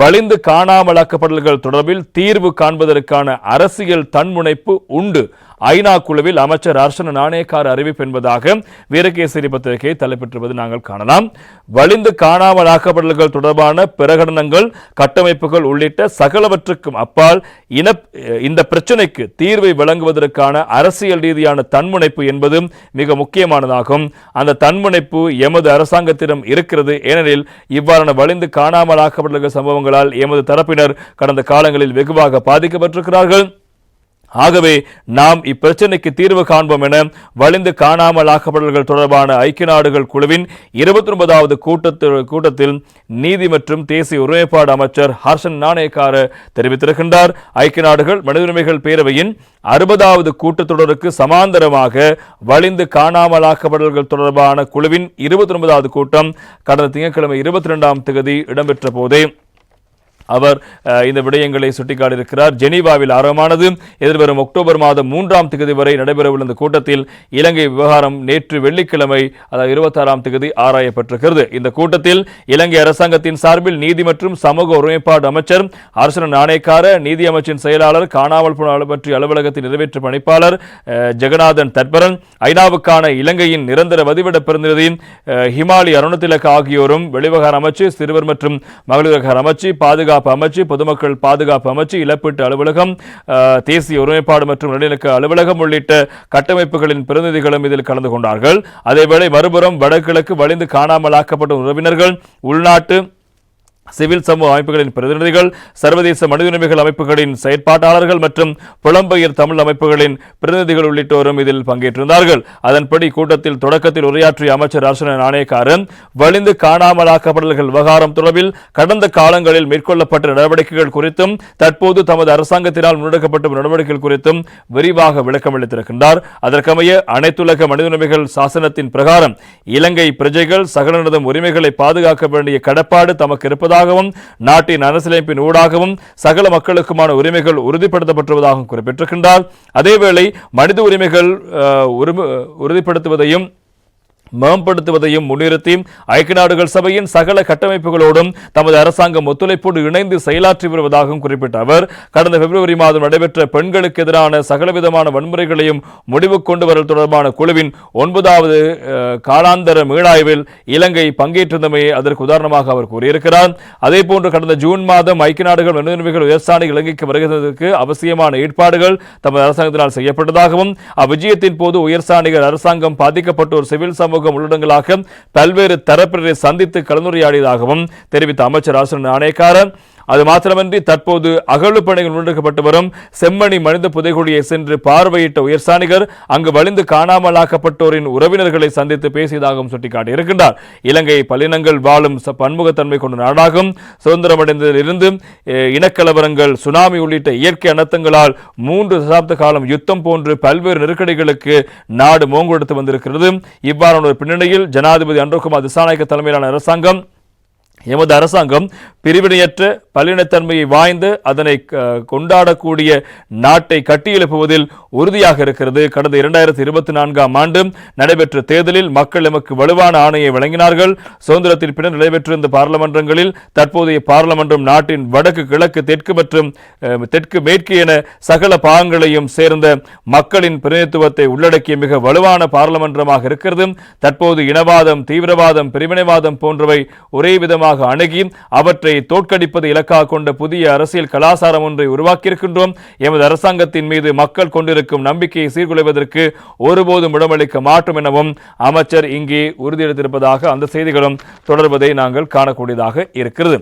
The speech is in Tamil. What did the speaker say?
வலிந்து காணாமலாக்கப்படுதல்கள் தொடர்பில் தீர்வு காண்பதற்கான அரசியல் தன்முனைப்பு உண்டு. ஐநா குழுவில் அமைச்சர் அர்ஷன நாணயக்கார் அறிவிப்பு என்பதாக வீரகேசரி பத்திரிகை தலைப்பெற்றுவது நாங்கள் காணலாம். வலிந்து காணாமல் ஆக்கப்படல்கள் தொடர்பான பிரகடனங்கள் கட்டமைப்புகள் உள்ளிட்ட சகலவற்றுக்கும் அப்பால் இன இந்த பிரச்சினைக்கு தீர்வை வழங்குவதற்கான அரசியல் ரீதியான தன்முனைப்பு என்பதும் மிக முக்கியமானதாகும். அந்த தன்முனைப்பு எமது அரசாங்கத்திடம் இருக்கிறது. ஏனெனில் இவ்வாறான வலிந்து காணாமல் ஆக்கப்படல்கள் சம்பவங்களால் எமது தரப்பினர் கடந்த காலங்களில் வெகுவாக பாதிக்கப்பட்டிருக்கிறார்கள். ஆகவே நாம் இப்பிரச்சனைக்கு தீர்வு காண்போம் என வலிந்து காணாமல் ஆக்கப்படல்கள் தொடர்பான ஐக்கிய நாடுகள் குழுவின் இருபத்தி ஒன்பதாவது கூட்டத்தில் கூட்டத்தில் நீதி மற்றும் தேசிய ஒருமைப்பாடு அமைச்சர் ஹர்ஷன் நாணயக்கார தெரிவித்திருக்கின்றார். ஐக்கிய நாடுகள் மனித உரிமைகள் பேரவையின் அறுபதாவது கூட்டத்தொடருக்கு சமாந்தரமாக வலிந்து காணாமலாக்கப்படுதல்கள் தொடர்பான குழுவின் இருபத்தி ஒன்பதாவது கூட்டம் கடந்த திங்கட்கிழமை இருபத்தி இரண்டாம் தேதி இடம்பெற்ற போதே அவர் இந்த விடயங்களை சுட்டிக்காட்டியிருக்கிறார். ஜெனீவாவில் ஆரம்பமானது எதிர்வரும் அக்டோபர் மாதம் மூன்றாம் தேதி வரை நடைபெறவுள்ள இந்த கூட்டத்தில் இலங்கை விவகாரம் நேற்று வெள்ளிக்கிழமை அதாவது இருபத்தாறாம் தேதி ஆராயப்பட்டிருக்கிறது. இந்த கூட்டத்தில் இலங்கை அரசாங்கத்தின் சார்பில் நீதி மற்றும் சமூக ஒருமைப்பாடு அமைச்சர் அரசன நாணயக்கார நீதி அமைச்சின் செயலாளர் காணாமல் போன பற்றிய அலுவலகத்தின் நிறைவேற்று பணிப்பாளர் அஹ், ஜெகநாதன் தட்பரன் ஐநாவுக்கான இலங்கையின் நிரந்தர வதிவிட பிரதிநிதி ஹிமாலி அருணதிலக் ஆகியோரும் வெளிவகார அமைச்சு சிறுவர் மற்றும் மகளிர் அமைச்சு பாதுகாப்பு அமைச்சு பொதுமக்கள் பாதுகாப்பு அமைச்சு இழப்பீட்டு அலுவலகம் தேசிய ஒருமைப்பாடு மற்றும் நல்லிணக்க அலுவலகம் உள்ளிட்ட கட்டமைப்புகளின் பிரதிநிதிகளும் இதில் கலந்து கொண்டார்கள். அதேவேளை மறுபுறம் வடகிழக்கு வலிந்து காணாமலாக்கப்பட்ட உறவினர்கள் உள்நாட்டு சிவில் சமூக அமைப்புகளின் பிரதிநிதிகள் சர்வதேச மனித உரிமைகள் அமைப்புகளின் செயற்பாட்டாளர்கள் மற்றும் புலம்பெயர் தமிழ் அமைப்புகளின் பிரதிநிதிகள் உள்ளிட்டோரும் இதில் பங்கேற்றிருந்தார்கள். அதன்படி கூட்டத்தில் தொடக்கத்தில் உரையாற்றிய அமைச்சர் அர்ச்சன நாணயக்காரன் வலிந்து காணாமலாக்கப்படல்கள் விவகாரம் தொடர்பில் கடந்த காலங்களில் மேற்கொள்ளப்பட்ட நடவடிக்கைகள் குறித்தும் தற்போது தமது அரசாங்கத்தினால் முன்னெடுக்கப்பட்ட நடவடிக்கைகள் குறித்தும் விரிவாக விளக்கமளித்திருக்கின்றார் அதற்கமைய அனைத்துலக மனித உரிமைகள் சாசனத்தின் பிரகாரம் இலங்கை பிரஜைகள் சகலனதும் உரிமைகளை பாதுகாக்க வேண்டிய கடப்பாடு தமக்கு ஊடாகவும் நாட்டின் அரசியலமைப்பின் ஊடாகவும் சகல மக்களுக்குமான உரிமைகள் உறுதிப்படுத்தப்பட்டுள்ளதாகவும் குறிப்பிட்டிருக்கின்றார். அதேவேளை மனித உரிமைகள் உறுதிப்படுத்துவதையும் மேம்படுத்துவதையும் முன்னிறுத்தி ஐக்கிய நாடுகள் சபையின் சகல கட்டமைப்புகளோடும் தமது அரசாங்கம் ஒத்துழைப்போடு இணைந்து செயலாற்றி வருவதாகவும் குறிப்பிட்ட அவர் கடந்த பிப்ரவரி மாதம் நடைபெற்ற பெண்களுக்கு எதிரான சகலவிதமான வன்முறைகளையும் முடிவு கொண்டு வரல் தொடர்பான குழுவின் ஒன்பதாவது காலாந்தர மீளாய்வில் இலங்கை பங்கேற்றிருந்தமையை அதற்கு உதாரணமாக அவர் கூறியிருக்கிறார். அதேபோன்று கடந்த ஜூன் மாதம் ஐக்கிய நாடுகள் மனிதர்கள் உரிமைகள் இலங்கைக்கு வருகிறதற்கு அவசியமான ஏற்பாடுகள் தமது அரசாங்கத்தினால் செய்யப்பட்டதாகவும் அவ்விஜயத்தின் போது உயர்ஸ்தானிகர் அரசாங்கம் பாதிக்கப்பட்டோர் சிவில் சமூக உள்ளடங்களாக பல்வேறு தரப்பினரை சந்தித்து கலந்துரையாடியதாகவும் தெரிவித்த அமைச்சர் ஆசன நாணயக்காரன் அது மாத்திரமன்றி தற்போது அகழ்வு பணிகள் முன்னெடுக்கப்பட்டு வரும். செம்மணி மனித புதைகுழியை சென்று பார்வையிட்ட உயர்சாணிகர் அங்கு வலிந்து காணாமலாக்கப்பட்டோரின் உறவினர்களை சந்தித்து பேசியதாகவும் சுட்டிக்காட்டியிருக்கின்றார். இலங்கை பல்லினங்கள் வாழும் பன்முகத்தன்மை கொண்ட நாடாகும். சுதந்திரமடைந்ததிலிருந்து இனக்கலவரங்கள் சுனாமி உள்ளிட்ட இயற்கை அனர்த்தங்களால் மூன்று தசாப்த காலம் யுத்தம் போன்று பல்வேறு நெருக்கடிகளுக்கு நாடு மோங்கொடுத்து வந்திருக்கிறது. இவ்வாறான ஒரு பின்னணியில் ஜனாதிபதி அன்றகுமார் திசாநாயக்க தலைமையிலான அரசாங்கம் எமது அரசாங்கம் பிரிவினையற்ற பல்லினத்தன்மையை வாய்ந்து அதனை கொண்டாடக்கூடிய நாட்டை கட்டியெழுப்புவதில் உறுதியாக இருக்கிறது. கடந்த இரண்டாயிரத்தி இருபத்தி நான்காம் ஆண்டு நடைபெற்ற தேர்தலில் மக்கள் எமக்கு வலுவான ஆணையை வழங்கினார்கள். சுதந்திரத்தின் பின்னர் நடைபெற்றிருந்த பாராளுமன்றங்களில் தற்போதைய பாராளுமன்றம் நாட்டின் வடக்கு கிழக்கு தெற்கு மற்றும் தெற்கு மேற்கு என சகல பாகங்களையும் சேர்ந்த மக்களின் பிரதிநிதித்துவத்தை உள்ளடக்கிய மிக வலுவான பாராளுமன்றமாக இருக்கிறது. தற்போது இனவாதம் தீவிரவாதம் பிரிவினைவாதம் போன்றவை ஒரே விதமாக அணுகி அவற்றை தோற்கடிப்பது இலக்காக கொண்ட புதிய அரசியல் கலாச்சாரம் ஒன்றை உருவாக்கியிருக்கின்றோம். எமது அரசாங்கத்தின் மீது மக்கள் கொண்டிருக்கும் நம்பிக்கையை சீர்குலைவதற்கு ஒருபோதும் இடமளிக்க மாட்டோம் எனவும் அமைச்சர் இங்கே உறுதியளித்திருப்பதாக அந்த செய்திகளும் தொடர்வதை நாங்கள் காணக்கூடியதாக இருக்கிறது.